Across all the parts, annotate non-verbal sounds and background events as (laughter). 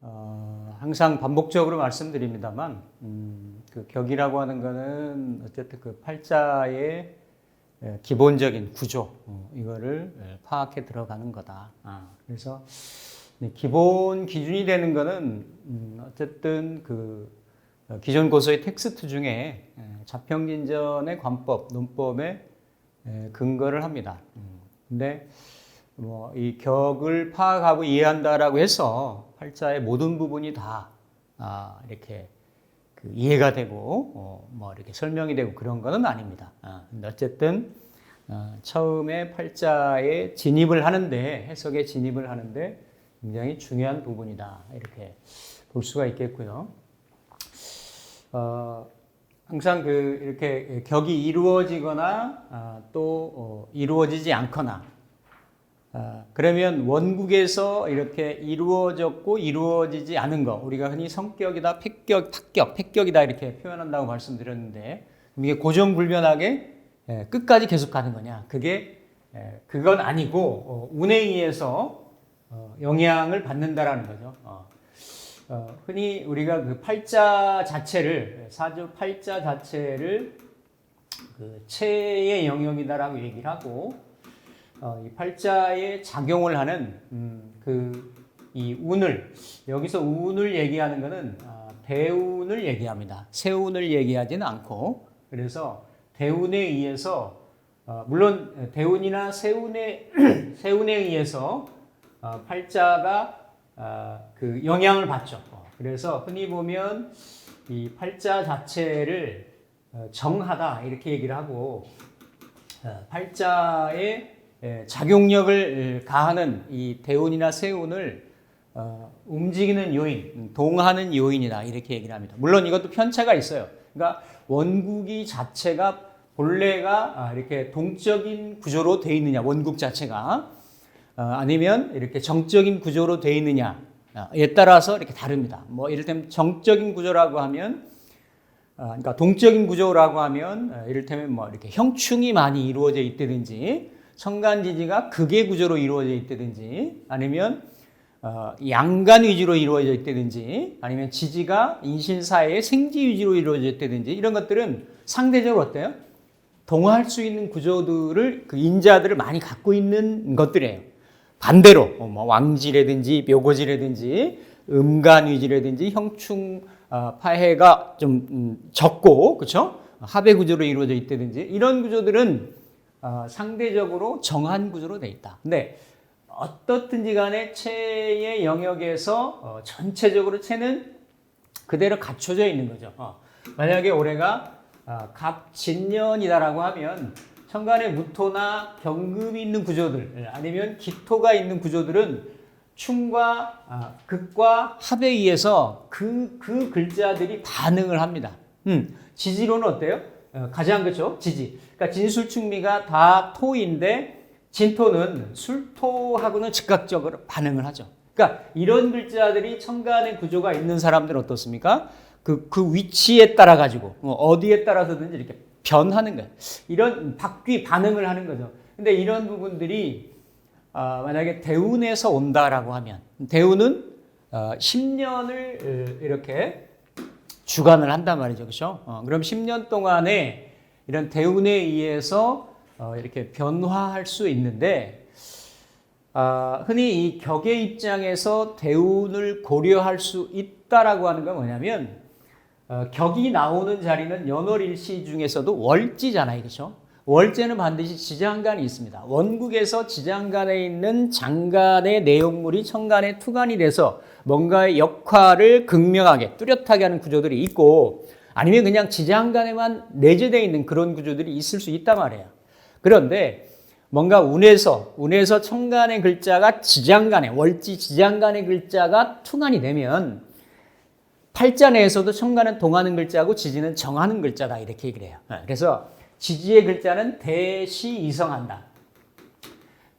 어, 항상 반복적으로 말씀드립니다만 음, 그 격이라고 하는 거는 어쨌든 그 팔자의 예, 기본적인 구조 어, 이거를 예, 파악해 들어가는 거다. 아, 그래서 이 기본 기준이 되는 거는 음, 어쨌든 그 어, 기존 고서의 텍스트 중에 예, 자평진전의 관법, 논법에 예, 근거를 합니다. 음, 근데 뭐 이 격을 파악하고 이해한다라고 해서 팔자의 모든 부분이 다 아, 이렇게 그 이해가 되고 어, 뭐 이렇게 설명이 되고 그런 거는 아닙니다. 아, 어쨌든 어, 처음에 팔자에 진입을 하는데 해석에 진입을 하는데 굉장히 중요한 부분이다 이렇게 볼 수가 있겠고요. 어, 항상 그 이렇게 격이 이루어지거나 아, 또 어, 이루어지지 않거나 아, 그러면 원국에서 이렇게 이루어졌고 이루어지지 않은 거 우리가 흔히 성격이다, 폐격, 탁격, 폐격이다 이렇게 표현한다고 말씀드렸는데 이게 고정불변하게 예, 끝까지 계속 가는 거냐? 그게 예, 그건 아니고 어, 운에 의해서 어, 영향을 받는다라는 거죠. 어, 어, 흔히 우리가 그 팔자 자체를 사주 팔자 자체를 그 체의 영역이다라고 얘기를 하고 어, 이 팔자에 작용을 하는 음, 그이 운을 여기서 운을 얘기하는 것은 아, 대운을 얘기합니다. 세운을 얘기하지는 않고 그래서 대운에 의해서 어, 물론 대운이나 세운에 (clears throat) 세운에 의해서 어, 팔자가 아, 그 영향을 받죠. 어, 그래서 흔히 보면 이 팔자 자체를 어, 정하다 이렇게 얘기를 하고 어, 팔자에 예, 작용력을 가하는 이 대운이나 세운을 어, 움직이는 요인, 동하는 요인이다 이렇게 얘기를 합니다. 물론 이것도 편차가 있어요. 그러니까 원국이 자체가 본래가 아, 이렇게 동적인 구조로 돼 있느냐 원국 자체가 어, 아니면 이렇게 정적인 구조로 돼 있느냐에 따라서 이렇게 다릅니다. 뭐 이를테면 정적인 구조라고 하면 어, 그러니까 동적인 구조라고 하면 어, 이를테면 뭐 이렇게 형충이 많이 이루어져 있다든지 천간지지가 극의 구조로 이루어져 있다든지 아니면 어, 양간 위주로 이루어져 있다든지 아니면 지지가 인신사의 생지 위주로 이루어져 있다든지 이런 것들은 상대적으로 어때요? 동화할 수 있는 구조들을 그 인자들을 많이 갖고 있는 것들이에요. 반대로 어, 뭐 왕지라든지 묘고지라든지 음간 위지라든지 형충 어, 파해가 좀 음, 적고 그렇죠? 합의 구조로 이루어져 있다든지 이런 구조들은 어, 상대적으로 정한 구조로 돼 있다. 근데 어떻든지 간에 체의 영역에서 어, 전체적으로 체는 그대로 갖춰져 있는 거죠. 어, 만약에 올해가 어, 갑진년이다라고 하면 천간에 무토나 경금이 있는 구조들 아니면 기토가 있는 구조들은 충과 아, 극과 합에 의해서 그, 그 글자들이 반응을 합니다. 음, 지지로는 어때요? 어, 가장 그죠 지지. 그러니까 진술충미가 다 토인데 진토는 술토하고는 즉각적으로 반응을 하죠. 그러니까 이런 글자들이 천간의 구조가 있는 사람들은 어떻습니까? 그, 그 위치에 따라 가지고 어, 어디에 따라서든지 이렇게 변하는 거예요. 이런 바퀴 반응을 하는 거죠. 근데 이런 부분들이 어, 만약에 대운에서 온다라고 하면 대운은 어, 10년을 이렇게 주관을 한단 말이죠. 그렇죠? 어, 그럼 10년 동안에 이런 대운에 의해서 어, 이렇게 변화할 수 있는데 아, 흔히 이 격의 입장에서 대운을 고려할 수 있다라고 하는 건 뭐냐면 어, 격이 나오는 자리는 연월일시 중에서도 월지잖아요. 그렇죠? 월제는 반드시 지장간이 있습니다. 원국에서 지장간에 있는 장간의 내용물이 천간에 투간이 돼서 뭔가의 역할을 극명하게 뚜렷하게 하는 구조들이 있고 아니면 그냥 지장간에만 내재되어 있는 그런 구조들이 있을 수 있단 말이에요. 그런데 뭔가 운에서 운에서 천간의 글자가 지장간에 월지 지장간의 글자가 투간이 되면 팔자 내에서도 천간은 동하는 글자고 지지는 정하는 글자다 이렇게 얘기를 해요. 그래서 지지의 글자는 대시 이성한다.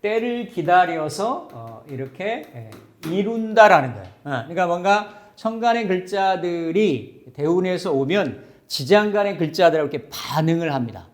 때를 기다려서 어, 이렇게 예, 이룬다라는 거예요. 어, 그러니까 뭔가 천간의 글자들이 대운에서 오면 지장간의 글자들하고 이렇게 반응을 합니다.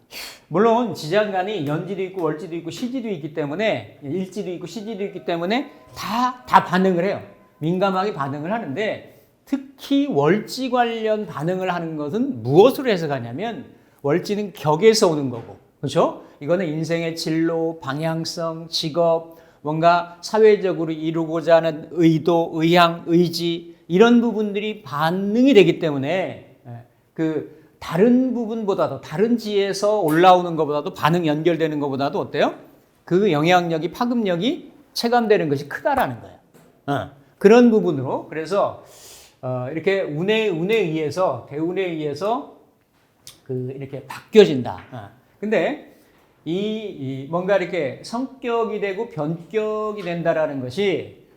물론 지장간이 연지도 있고 월지도 있고 시지도 있기 때문에 일지도 있고 시지도 있기 때문에 다, 다 반응을 해요. 민감하게 반응을 하는데 특히 월지 관련 반응을 하는 것은 무엇으로 해석하냐면 월지는 격에서 오는 거고 그렇죠? 이거는 인생의 진로, 방향성, 직업, 뭔가 사회적으로 이루고자 하는 의도, 의향, 의지 이런 부분들이 반응이 되기 때문에 예, 그 다른 부분보다도 다른 지에서 올라오는 것보다도 반응 연결되는 것보다도 어때요? 그 영향력이 파급력이 체감되는 것이 크다라는 거예요. 어, 그런 부분으로 그래서 어, 이렇게 운에 운에 의해서 대운에 의해서 그 이렇게 바뀌어진다. 어. 근데 이, 이 뭔가 이렇게 성격이 되고 변격이 된다라는 것이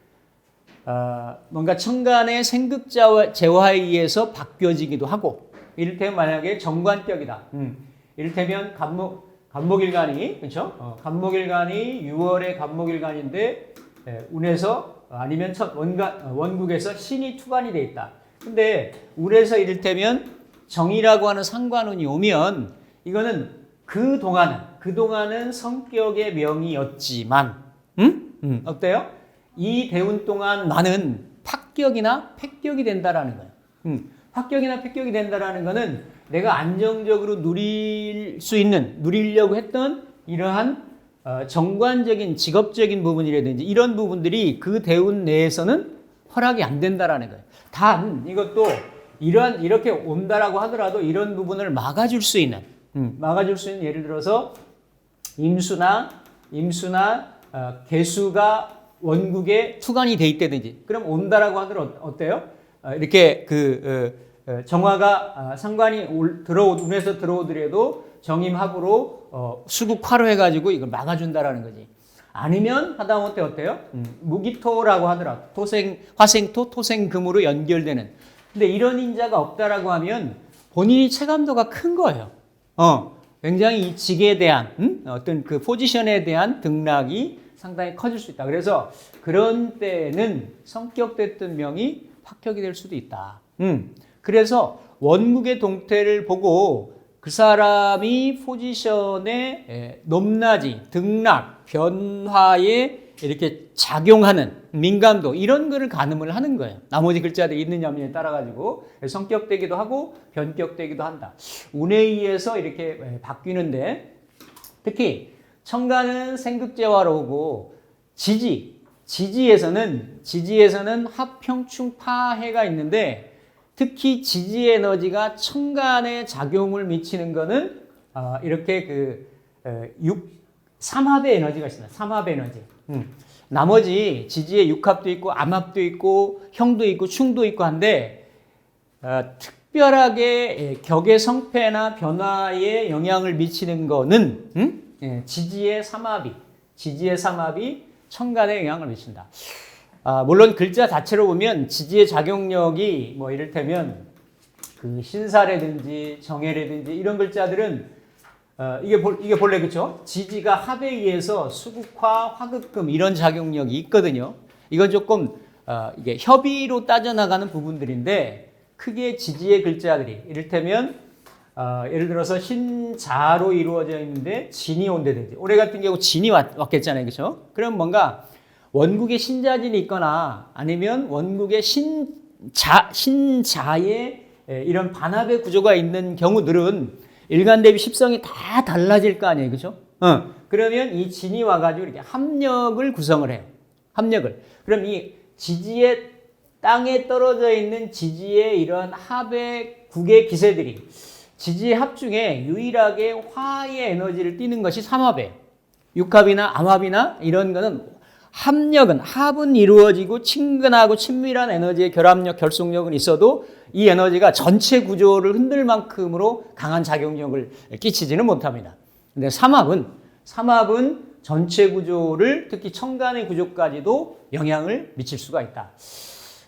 어, 뭔가 천간의 생극자와 재화에 의해서 바뀌어지기도 하고 이를테면 만약에 정관격이다. 음. 이를테면 간목 간목일간이 그렇죠? 어, 간목일간이 6월에 간목일간인데 예, 운에서 아니면 첫 원간 어, 원국에서 신이 투간이 돼 있다. 근데 운에서 이를테면 정이라고 하는 상관운이 오면 이거는 그 동안은 그 동안은 성격의 명이었지만, 음? 음, 어때요? 이 대운 동안 나는 합격이나 폐격이 된다라는 거예요. 음, 합격이나 폐격이 된다라는 거는 내가 안정적으로 누릴 수 있는 누리려고 했던 이러한 어, 정관적인 직업적인 부분이라든지 이런 부분들이 그 대운 내에서는 허락이 안 된다라는 거예요. 단 이것도 이러한 이렇게 온다라고 하더라도 이런 부분을 막아줄 수 있는 음, 막아줄 수 있는 예를 들어서 임수나 임수나 어, 개수가 원국에 투간이 돼 있다든지 그럼 온다라고 하더라도 어때요? 어, 이렇게 그 어, 어, 정화가 아, 상관이 올, 들어오 운에서 들어오더라도 정임합으로 어, 수국화로 해가지고 이걸 막아준다라는 거지. 아니면 하다못해 어때요? 음, 무기토라고 하더라. 토생 화생토 토생금으로 연결되는. 근데 이런 인자가 없다라고 하면 본인이 체감도가 큰 거예요. 어, 굉장히 이 직에 대한 음? 어떤 그 포지션에 대한 등락이 상당히 커질 수 있다. 그래서 그런 때는 성격됐던 명이 합격이 될 수도 있다. 음. 그래서 원국의 동태를 보고 그 사람이 포지션의 에, 높낮이, 등락, 변화에 이렇게 작용하는 민감도 이런 거를 가늠을 하는 거예요. 나머지 글자들이 있느냐 없느냐에 따라 가지고 성격되기도 하고 변격되기도 한다. 운에 의해서 이렇게 에, 바뀌는데 특히 청가는 생극재화로 오고 지지, 지지에서는 지지에서는 합평충파해가 있는데 특히 지지 에너지가 천간에 작용을 미치는 거는 어, 이렇게 그 어, 6, 삼합의 에너지가 있습니다. 삼합의 에너지. 음. 나머지 지지에 육합도 있고 암합도 있고 형도 있고 충도 있고 한데 어, 특별하게 예, 격의 성패나 변화에 영향을 미치는 거는 음? 예, 지지의 삼합이 지지의 삼합이 천간에 영향을 미친다. 아, 물론 글자 자체로 보면 지지의 작용력이 뭐 이를테면 그 신사라든지 정해라든지 이런 글자들은 어, 이게 볼, 이게 본래 그죠? 지지가 합에 의해서 수국화, 화극금 이런 작용력이 있거든요. 이건 조금 어, 이게 협의로 따져나가는 부분들인데 크게 지지의 글자들이 이를테면 어, 예를 들어서 신자로 이루어져 있는데 진이 온다든지 올해 같은 경우 진이 왔, 왔겠잖아요, 그렇죠? 그럼 뭔가 원국에 신자진이 있거나 아니면 원국에 신자 신자의 이런 반합의 구조가 있는 경우들은 일간 대비 십성이 다 달라질 거 아니에요, 그렇죠? 어. 그러면 이 진이 와가지고 이렇게 합력을 구성을 해요. 합력을. 그럼 이 지지의 땅에 떨어져 있는 지지의 이런 합의 국의 기세들이 지지의 합 중에 유일하게 화의 에너지를 띠는 것이 삼합이에요. 육합이나 암합이나 이런 거는 합력은 합은 이루어지고 친근하고 친밀한 에너지의 결합력, 결속력은 있어도 이 에너지가 전체 구조를 흔들 만큼으로 강한 작용력을 끼치지는 못합니다. 근데 삼합은 삼합은 전체 구조를 특히 청간의 구조까지도 영향을 미칠 수가 있다.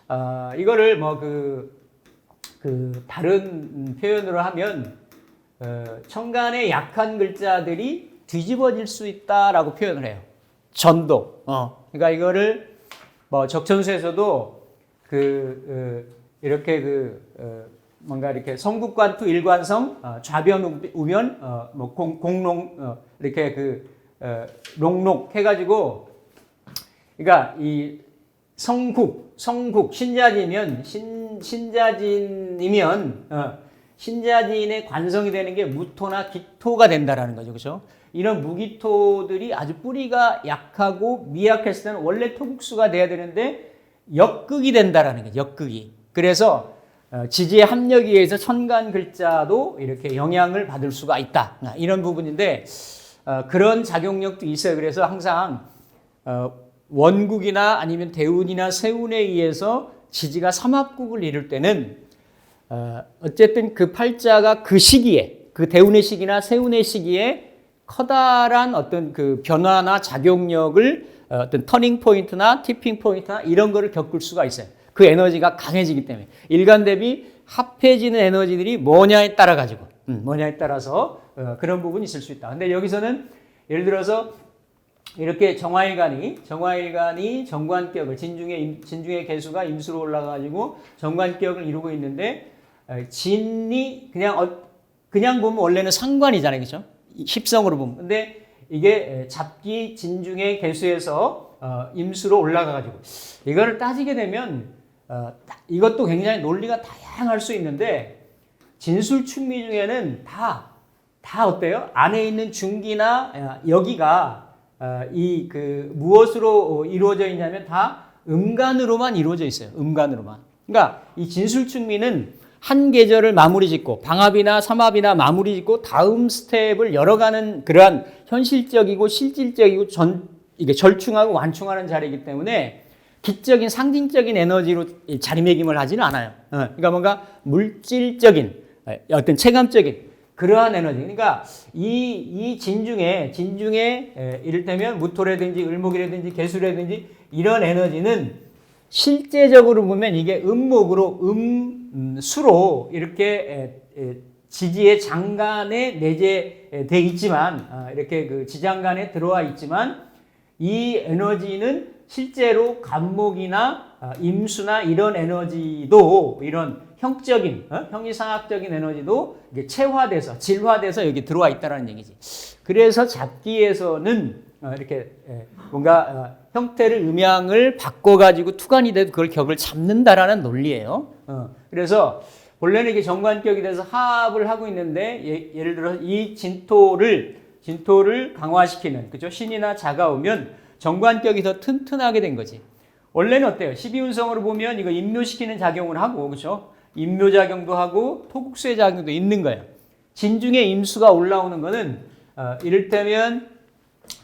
어, 이거를 뭐그 그 다른 표현으로 하면 어, 청간의 약한 글자들이 뒤집어질 수 있다라고 표현을 해요. 전도. 어. 그러니까 이거를 뭐 적천수에서도 그 어, 이렇게 그 어, 뭔가 이렇게 성국관투 일관성 어, 좌변 우- 우변 어, 뭐 공, 어, 이렇게 그 어, 롱록 해가지고 그러니까 이 성국 성국 신자지면 신 신자진이면 어, 신자진의 관성이 되는 게 무토나 기토가 된다라는 거죠, 그렇죠? 이런 무기토들이 아주 뿌리가 약하고 미약했을 때는 원래 토국수가 돼야 되는데 역극이 된다라는 거죠, 역극이. 그래서 어, 지지의 합력에 의해서 천간 글자도 이렇게 영향을 받을 수가 있다. 아, 이런 부분인데 어, 그런 작용력도 있어요. 그래서 항상 어, 원국이나 아니면 대운이나 세운에 의해서 지지가 삼합국을 이룰 때는 어, 어쨌든 그 팔자가 그 시기에 그 대운의 시기나 세운의 시기에 커다란 어떤 그 변화나 작용력을 어, 어떤 터닝 포인트나 티핑 포인트나 이런 거를 겪을 수가 있어요. 그 에너지가 강해지기 때문에 일간 대비 합해지는 에너지들이 뭐냐에 따라 가지고 음, 뭐냐에 따라서 어, 그런 부분이 있을 수 있다. 근데 여기서는 예를 들어서 이렇게 정화일간이 정화일간이 정관격을 진중의 임- 진중의 개수가 임수로 올라가지고 정관격을 이루고 있는데 어, 진이 그냥 어, 그냥 보면 원래는 상관이잖아요, 그렇죠? 십성으로 보면. 근데 이게 에, 잡기 진중의 개수에서 어, 임수로 올라가가지고 이거를 따지게 되면 어, 다- 이것도 굉장히 논리가 다양할 수 있는데 진술충미 중에는 다, 다 어때요? 안에 있는 중기나 어, 여기가 이그 무엇으로 어, 이루어져 있냐면 다 음간으로만 이루어져 있어요. 음간으로만. 그러니까 이 진술충미는 한 계절을 마무리 짓고 방합이나 삼합이나 마무리 짓고 다음 스텝을 열어가는 그러한 현실적이고 실질적이고 전 이게 절충하고 완충하는 자리이기 때문에 기적인 상징적인 에너지로 이 자리매김을 하지는 않아요. 어, 그러니까 뭔가 물질적인 어, 어떤 체감적인 그러한 에너지. 그러니까 이, 이 진중에, 진중에 에, 이를테면 무토라든지 을목이라든지 개수라든지 이런 에너지는 실제적으로 보면 이게 음목으로 음, 음, 수로 이렇게 지지의 장간에 내재돼 있지만 아, 이렇게 그 지장간에 들어와 있지만 이 에너지는 실제로 간목이나 아, 임수나 이런 에너지도 이런 형적인 어? 형이상학적인 에너지도 체화돼서 질화돼서 여기 들어와 있다는 얘기지. 그래서 잡기에서는 어, 이렇게 예, 뭔가 어, 형태를 음양을 바꿔가지고 투간이 돼도 그걸 격을 잡는다라는 논리예요. 어, 그래서 본래는 이게 정관격이 돼서 합을 하고 있는데 예, 예를 들어 이 진토를 진토를 강화시키는 그죠 신이나 자가 오면 정관격이 더 튼튼하게 된 거지. 원래는 어때요? 12운성으로 보면 이거 임묘시키는 작용을 하고 그렇죠? 임묘 작용도 하고 토국수의 작용도 있는 거예요. 진중에 임수가 올라오는 거는 어, 이를테면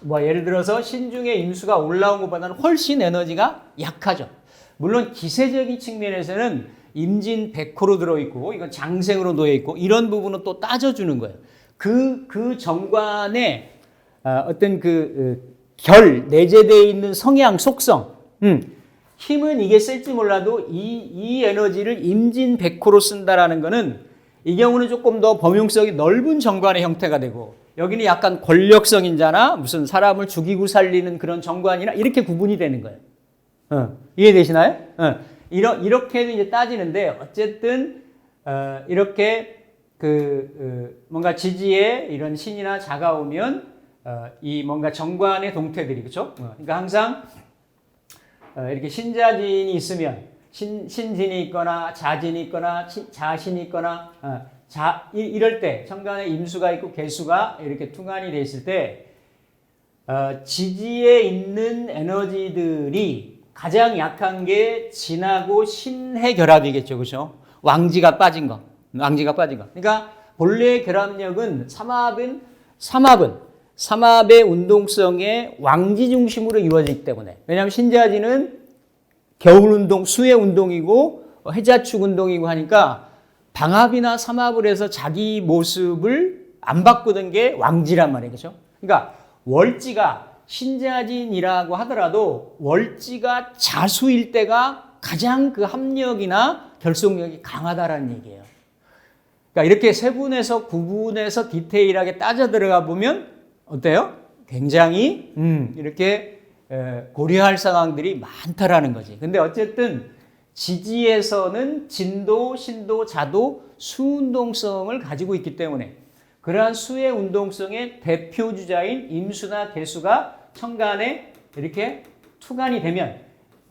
뭐 예를 들어서 신중에 임수가 올라온 것보다는 훨씬 에너지가 약하죠. 물론 기세적인 측면에서는 임진 백호로 들어있고 이건 장생으로 놓여 있고 이런 부분은 또 따져주는 거예요. 그, 그 정관에 어, 어떤 그 어, 결, 내재되어 있는 성향, 속성, 음, 힘은 이게 쓸지 몰라도 이, 이 에너지를 임진 백호로 쓴다라는 거는 이 경우는 조금 더 범용성이 넓은 정관의 형태가 되고 여기는 약간 권력성 인자나 무슨 사람을 죽이고 살리는 그런 정관이나 이렇게 구분이 되는 거예요. 어, 이해되시나요? 어, 이러, 이렇게도 이제 따지는데 어쨌든 어, 이렇게 그 어, 뭔가 지지에 이런 신이나 자가 오면 어, 이 뭔가 정관의 동태들이 그렇죠? 어, 그러니까 항상 어, 이렇게 신자진이 있으면 신, 신진이 있거나 자진이 있거나 치- 자신이 있거나 어, 자 이, 이럴 때 천간에 임수가 있고 개수가 이렇게 퉁안이 돼 있을 때 어, 지지에 있는 에너지들이 가장 약한 게 진하고 신해 결합이겠죠, 그렇죠? 왕지가 빠진 거, 왕지가 빠진 거. 그러니까 본래의 결합력은 삼합은 삼합은 삼합의 운동성에 왕지 중심으로 이루어지기 때문에 왜냐하면 신자지는 겨울 운동, 수의 운동이고 어, 해자축 운동이고 하니까 방합이나 삼합을 해서 자기 모습을 안 바꾸는 게 왕지란 말이에요. 그죠? 그러니까 월지가 신자진이라고 하더라도 월지가 자수일 때가 가장 그 합력이나 결속력이 강하다라는 얘기예요. 그러니까 이렇게 세분해서 구분해서 디테일하게 따져 들어가 보면 어때요? 굉장히 음, 이렇게 에, 고려할 상황들이 많다라는 거지. 근데 어쨌든 지지에서는 진도, 신도, 자도, 수운동성을 가지고 있기 때문에 그러한 수의 운동성의 대표 주자인 임수나 개수가 천간에 이렇게 투간이 되면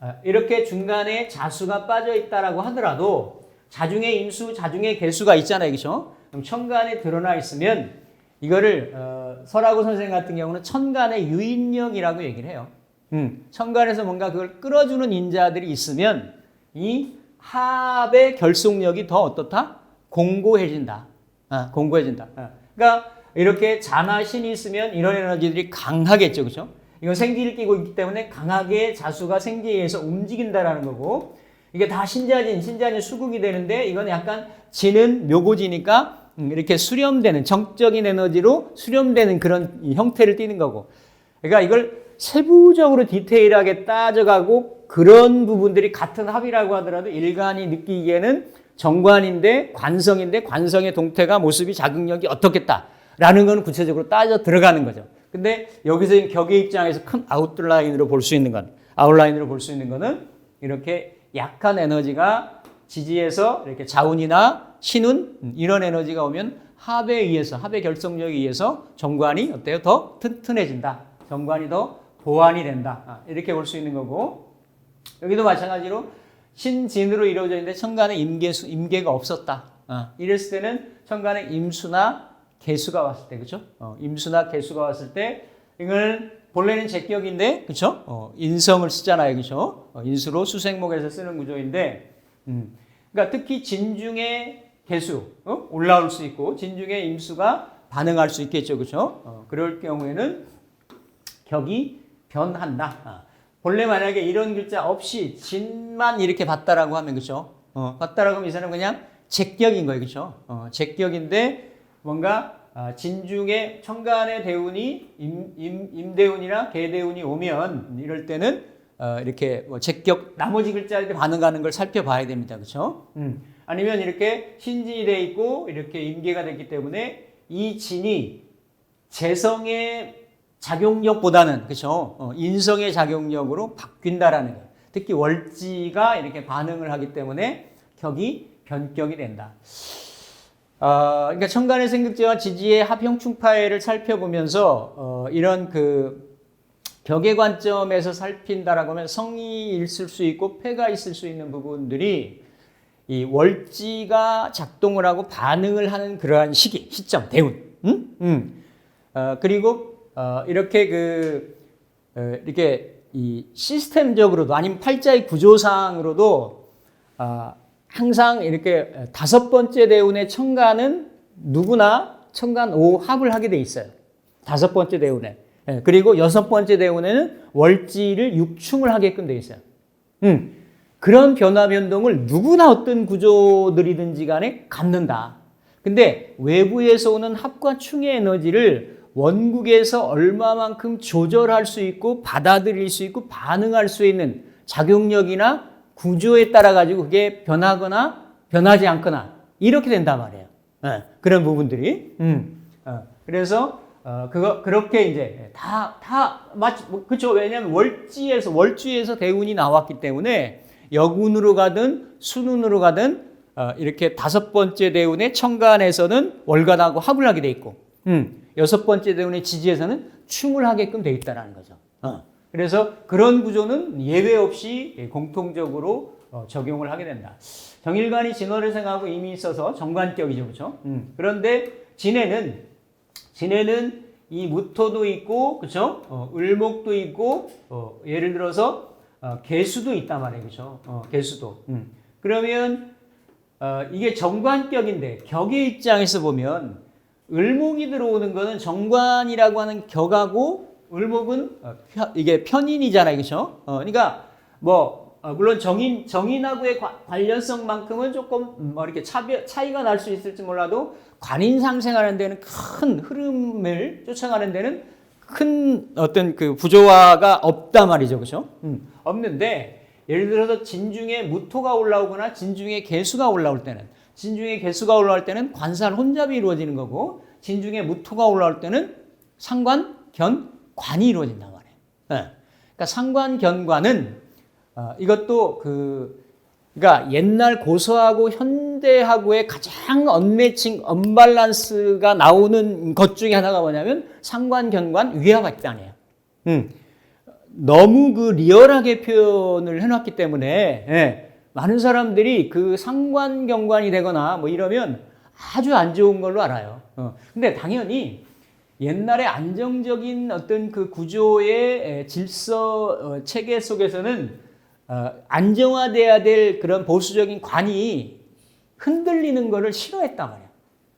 아, 이렇게 중간에 자수가 빠져 있다라고 하더라도 자중에 임수, 자중에 개수가 있잖아요, 그렇죠? 그럼 천간에 드러나 있으면 이거를 어, 설하고 선생 같은 경우는 천간의 유인력이라고 얘기를 해요. 음, 천간에서 뭔가 그걸 끌어주는 인자들이 있으면 이 합의 결속력이 더 어떻다? 공고해진다. 아, 공고해진다. 아, 그러니까 이렇게 자나 신이 있으면 이런 에너지들이 강하겠죠, 그렇죠? 이건 생기를 끼고 있기 때문에 강하게 자수가 생기에 의해서 움직인다라는 거고 이게 다 신자진, 신자진 수국이 되는데 이건 약간 지는 묘고지니까 음, 이렇게 수렴되는 정적인 에너지로 수렴되는 그런 이 형태를 띠는 거고 그러니까 이걸 세부적으로 디테일하게 따져가고 그런 부분들이 같은 합이라고 하더라도 일간이 느끼기에는 정관인데 관성인데 관성의 동태가 모습이 자극력이 어떻겠다라는 건 구체적으로 따져 들어가는 거죠. 근데 여기서 격의 입장에서 큰 아웃라인으로 볼 수 있는 건 아웃라인으로 볼 수 있는 거는 이렇게 약한 에너지가 지지에서 이렇게 자운이나 신운 이런 에너지가 오면 합에 의해서 합의 결속력에 의해서 정관이 어때요? 더 튼튼해진다. 정관이 더 보완이 된다. 아, 이렇게 볼 수 있는 거고 여기도 마찬가지로 신진으로 이루어져 있는데 천간에 임계수 임계가 없었다. 아, 이랬을 때는 천간에 임수나 개수가 왔을 때 그죠? 어, 임수나 개수가 왔을 때 이걸 본래는 제격인데 그죠? 어, 인성을 쓰잖아요, 그죠? 어, 인수로 수생목에서 쓰는 구조인데, 음, 그러니까 특히 진중의 개수 어? 올라올 수 있고 진중의 임수가 반응할 수 있겠죠, 그죠? 어, 그럴 경우에는 격이 변한다. 아, 본래 만약에 이런 글자 없이 진만 이렇게 봤다라고 하면 그죠? 어, 봤다라고 하면 이 사람은 그냥 제격인 거예요, 그죠? 어, 제격인데 뭔가 아, 진중에 천간의 대운이 임, 임, 임대운이나 개대운이 오면 이럴 때는 어, 이렇게 뭐 제격 나머지 글자에 반응하는 걸 살펴봐야 됩니다. 그렇죠? 음. 아니면 이렇게 신진이 돼 있고 이렇게 임계가 됐기 때문에 이 진이 재성의 작용력보다는 그렇죠? 어, 인성의 작용력으로 바뀐다라는 거예요. 특히 월지가 이렇게 반응을 하기 때문에 격이 변격이 된다. 어, 그러니까 천간의 생극제와 지지의 합형충파해를 살펴보면서 어, 이런 그 격의 관점에서 살핀다라고 하면 성이 있을 수 있고 폐가 있을 수 있는 부분들이 이 월지가 작동을 하고 반응을 하는 그러한 시기, 시점, 대운, 음? 음. 어, 그리고 어, 이렇게 그 어, 이렇게 이 시스템적으로도 아니면 팔자의 구조상으로도 아, 항상 이렇게 다섯 번째 대운의 천간은 누구나 천간 5 합을 하게 돼 있어요. 다섯 번째 대운에. 예, 그리고 여섯 번째 대운에는 월지를 육충을 하게끔 돼 있어요. 음, 그런 변화 변동을 누구나 어떤 구조들이든지 간에 갖는다. 근데 외부에서 오는 합과 충의 에너지를 원국에서 얼마만큼 조절할 수 있고 받아들일 수 있고 반응할 수 있는 작용력이나 구조에 따라 가지고 그게 변하거나 변하지 않거나 이렇게 된단 말이에요. 네, 그런 부분들이. 음, 어, 그래서 어, 그거 그렇게 이제 다다 맞 그렇죠. 왜냐하면 월지에서 월주에서 대운이 나왔기 때문에 여군으로 가든 순운으로 가든 어, 이렇게 다섯 번째 대운의 천간에서는 월간하고 합을 하게 돼 있고, 음, 여섯 번째 대운의 지지에서는 충을 하게끔 돼 있다라는 거죠. 어. 그래서 그런 구조는 예외 없이 공통적으로 어, 적용을 하게 된다. 정일관이 진월을 생각하고 이미 있어서 정관격이죠, 그렇죠? 음. 그런데 진해는 진해는 이 무토도 있고, 그렇죠? 어, 을목도 있고, 어, 예를 들어서 어, 개수도 있단 말이에요, 그렇죠? 어, 개수도. 음. 그러면 어, 이게 정관격인데 격의 입장에서 보면 을목이 들어오는 거는 정관이라고 하는 격하고 을목은 어, 이게 편인이잖아요, 그렇죠? 어, 그러니까 뭐 어, 물론 정인 정인하고의 과, 관련성만큼은 조금 뭐 이렇게 차별 차이가 날 수 있을지 몰라도 관인 상생하는 데는 큰 흐름을 쫓아가는 데는 큰 어떤 그 부조화가 없단 말이죠, 그렇죠? 음, 없는데 예를 들어서 진중에 무토가 올라오거나 진중에 개수가 올라올 때는 진중에 개수가 올라올 때는 관살 혼잡이 이루어지는 거고 진중에 무토가 올라올 때는 상관 견 관이 이루어진단 말이에요. 네. 그러니까 상관 견관은 어, 이것도 그 그러니까 옛날 고서하고 현대하고의 가장 언매칭, 언밸런스가 나오는 것 중에 하나가 뭐냐면 상관, 견관, 위화 발단이에요. 음. 너무 그 리얼하게 표현을 해놨기 때문에 예, 많은 사람들이 그 상관, 경관이 되거나 뭐 이러면 아주 안 좋은 걸로 알아요. 어. 근데 당연히 옛날에 안정적인 어떤 그 구조의 에, 질서 어, 체계 속에서는 어, 안정화돼야 될 그런 보수적인 관이 흔들리는 것을 싫어했단 말이야.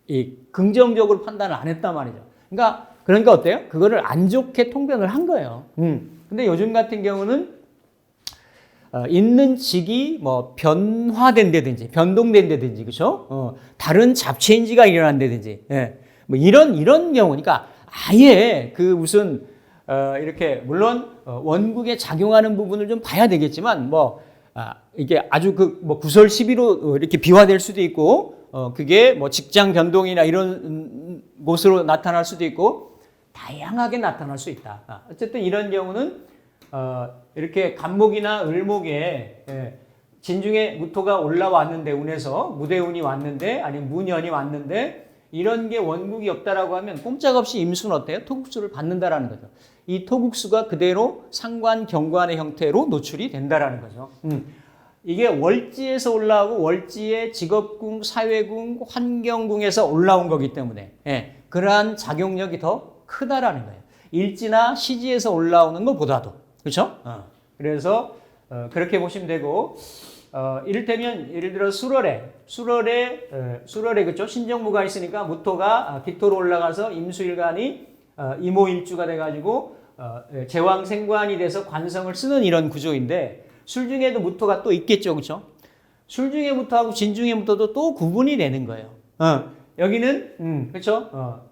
이 긍정적으로 판단을 안 했단 말이죠. 그러니까 그러니까 어때요? 그거를 안 좋게 통변을 한 거예요. 음. 근데 요즘 같은 경우는 어, 있는 직이 뭐 변화된다든지 변동된다든지 그렇죠? 어, 다른 잡체인지가 일어난다든지 예. 뭐 이런 이런 경우니까 아예 그 무슨 어, 이렇게 물론 어, 원국에 작용하는 부분을 좀 봐야 되겠지만 뭐 아, 이게 아주 그 뭐 구설 시비로 이렇게 비화될 수도 있고 어, 그게 뭐 직장 변동이나 이런 음, 곳으로 나타날 수도 있고 다양하게 나타날 수 있다. 아, 어쨌든 이런 경우는 어, 이렇게 간목이나 을목에 예, 진중에 무토가 올라왔는데 운에서 무대운이 왔는데 아니면 문연이 왔는데 이런 게 원국이 없다라고 하면 꼼짝없이 임수는 어때요? 토국수를 받는다라는 거죠. 이 토국수가 그대로 상관 경관의 형태로 노출이 된다라는 거죠. 음. 이게 월지에서 올라오고 월지의 직업궁, 사회궁, 환경궁에서 올라온 거기 때문에 예, 그러한 작용력이 더 크다라는 거예요. 일지나 시지에서 올라오는 것보다도 그렇죠? 어. 그래서 어, 그렇게 보시면 되고 어, 이를테면 예를 들어 수월에 수월에 어, 수월에 그렇죠? 신정무가 있으니까 무토가 아, 기토로 올라가서 임수일간이 어, 이모일주가 돼가지고 어, 예, 제왕생관이 돼서 관성을 쓰는 이런 구조인데 술 중에도 무토가 또 있겠죠, 그렇죠? 술 중에 무토하고 진 중에 무토도 또 구분이 되는 거예요. 어, 여기는 음, 그렇죠? 어,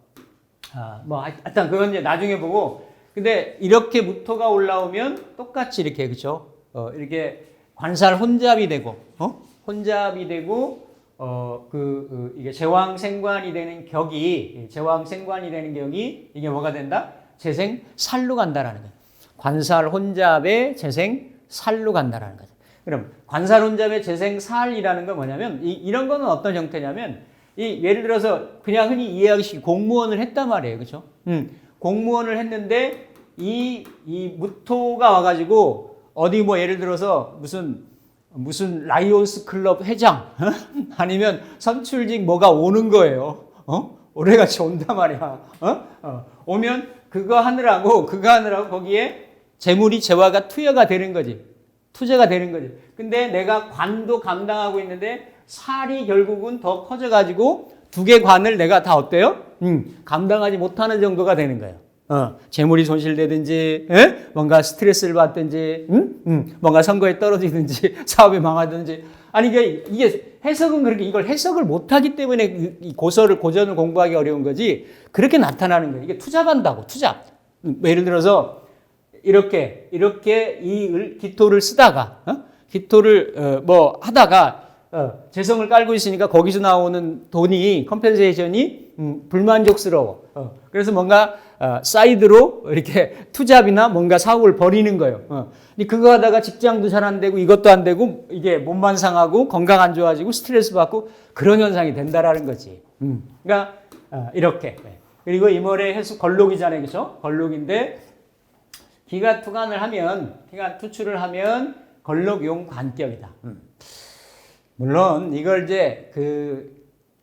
아, 뭐 하여튼 그건 이제 나중에 보고 근데 이렇게 무토가 올라오면 똑같이 이렇게 그렇죠? 어, 이렇게 관살 혼잡이 되고 어? 혼잡이 되고 어, 그, 그 이게 제왕 생관이 되는 격이 제왕 생관이 되는 격이 이게 뭐가 된다? 재생 살로 간다라는 거예요. 관살 혼잡의 재생 살로 간다라는 거죠. 그럼 관살 혼잡의 재생 살이라는 건 뭐냐면 이, 이런 거는 어떤 형태냐면 이 예를 들어서 그냥 흔히 이해하기 공무원을 했단 말이에요. 그렇죠? 음, 공무원을 했는데 이, 이 무토가 와가지고 어디 뭐 예를 들어서 무슨 무슨 라이온스 클럽 회장 어? (laughs) 아니면 선출직 뭐가 오는 거예요. 어? 올해같이 온단 말이야. 어? 어. 오면 그거 하느라고 그거 하느라고 거기에 재물이 재화가 투여가 되는 거지. 투자가 되는 거지. 근데 내가 관도 감당하고 있는데 살이 결국은 더 커져가지고 두 개 관을 내가 다 어때요? 음, 감당하지 못하는 정도가 되는 거예요. 어, 재물이 손실되든지, 에? 뭔가 스트레스를 받든지, 음? 음, 뭔가 선거에 떨어지든지, (laughs) 사업이 망하든지. 아니, 이게, 이게 해석은 그렇게, 이걸 해석을 못하기 때문에 이 고서를, 고전을 공부하기 어려운 거지, 그렇게 나타나는 거예요. 이게 투잡한다고, 투잡. 음, 뭐 예를 들어서, 이렇게, 이렇게 이 을, 기토를 쓰다가, 어? 기토를, 어, 뭐, 하다가, 어, 재성을 깔고 있으니까 거기서 나오는 돈이, 컴펜세이션이, 음, 불만족스러워. 어, 그래서 뭔가, 어, 사이드로 이렇게 투잡이나 뭔가 사업을 벌이는 거예요. 어. 근데 그거 하다가 직장도 잘 안 되고 이것도 안 되고 이게 몸만 상하고 건강 안 좋아지고 스트레스 받고 그런 현상이 된다라는 거지. 음. 그러니까 어, 이렇게. 네. 그리고 이월에 해수 걸록이잖아요. 그죠? 걸록인데 기가 투간을 하면 기가 투출을 하면 걸록용 관격이다. 음. 물론 이걸 이제 그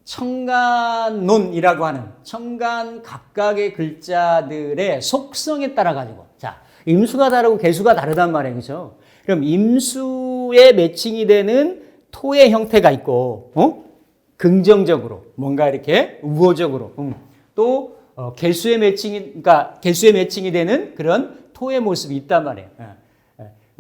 청간론이라고 하는 청간 각각의 글자들의 속성에 따라 가지고 자 임수가 다르고 개수가 다르단 말이에요, 그렇죠? 그럼 임수에 매칭이 되는 토의 형태가 있고, 어? 긍정적으로 뭔가 이렇게 우호적으로 음. 또 어, 개수의 매칭이 그러니까 개수의 매칭이 되는 그런 토의 모습이 있단 말이에요. 예.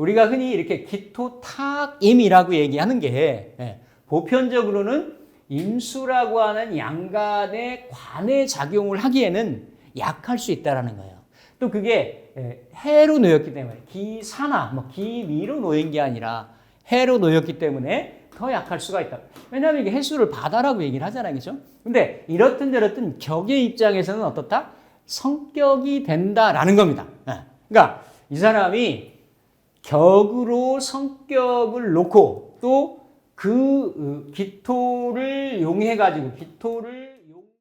예. 우리가 흔히 이렇게 기토탁임이라고 얘기하는 게 예. 보편적으로는 임수라고 하는 양간의 관의 작용을 하기에는 약할 수 있다라는 거예요. 또 그게 예, 해로 놓였기 때문에 기사나 뭐 기위로 놓인 게 아니라 해로 놓였기 때문에 더 약할 수가 있다. 왜냐하면 이게 해수를 바다라고 얘기를 하잖아요, 그렇죠? 근데 이렇든 저렇든 격의 입장에서는 어떻다? 성격이 된다라는 겁니다. 예. 그러니까 이 사람이 격으로 성격을 놓고 또그 어, 기토를 용해 가지고 기토를 용-